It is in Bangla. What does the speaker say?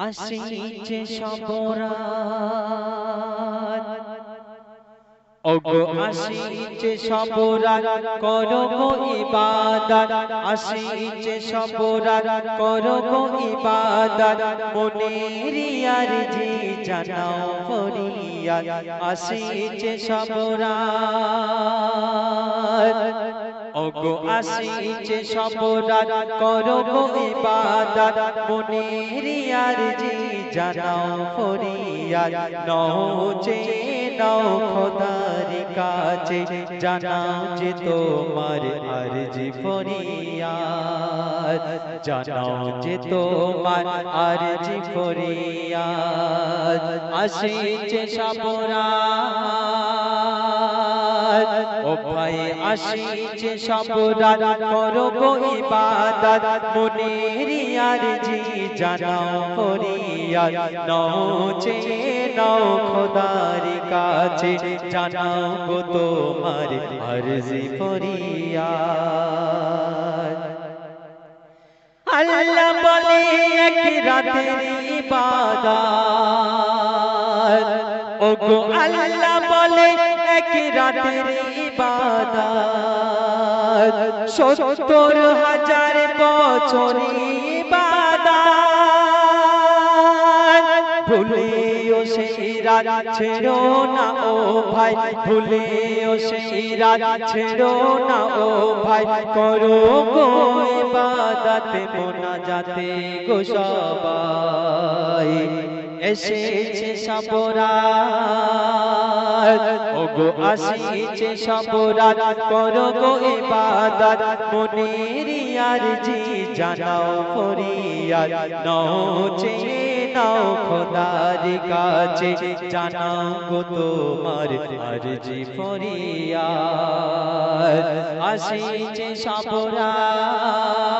আসিছে সবরাত ওগো আসিছে সবরাত করব ইবাদত। আসিছে সবরাত করব ইবাদত। মনের আরজি জানাও ফরিয়াদ আসিছে সবরাত ওগো আসিছে সবরাত করব ইবাদত। মনের আরজি জানাও ফরিয়াদ। নচে নাও খোদার কাছে জানাও যে তোমার আরজি ফরিয়াদ। জানাও যে তোমার আরজি ফরিয়াদ। আসিছে সবরাত আসিছে সবরাত করব ইবাদত, মনের আরজি জানাও ফরিয়াদ। নচে নাও খোদার কাছে জানাও গো তোমার আরজি ফরিয়াদ। আল্লাহ বলে এক রাতের ইবাদত। ওগো আল্লাহ বলে এক রাতের ইবাদত সত্তর হাজার বছর ইবাদত। ভুলেও সেই রাত ছেড়ো না ও ভাই ভুলেও সেই রাত ছেড়ো না ও ভাই করো গো ইবাদতে মোনাজাতে গো সবাই। এসেছে সবরাত ওগো, আসিছে সবরাত করো গো ইবাদত। মনের আরজি জানাও ফরিয়াদ। নচে নাও খোদার কাছে। জানাও গো তোমার আরজি ফরিয়াদ। আসিছে সবরাত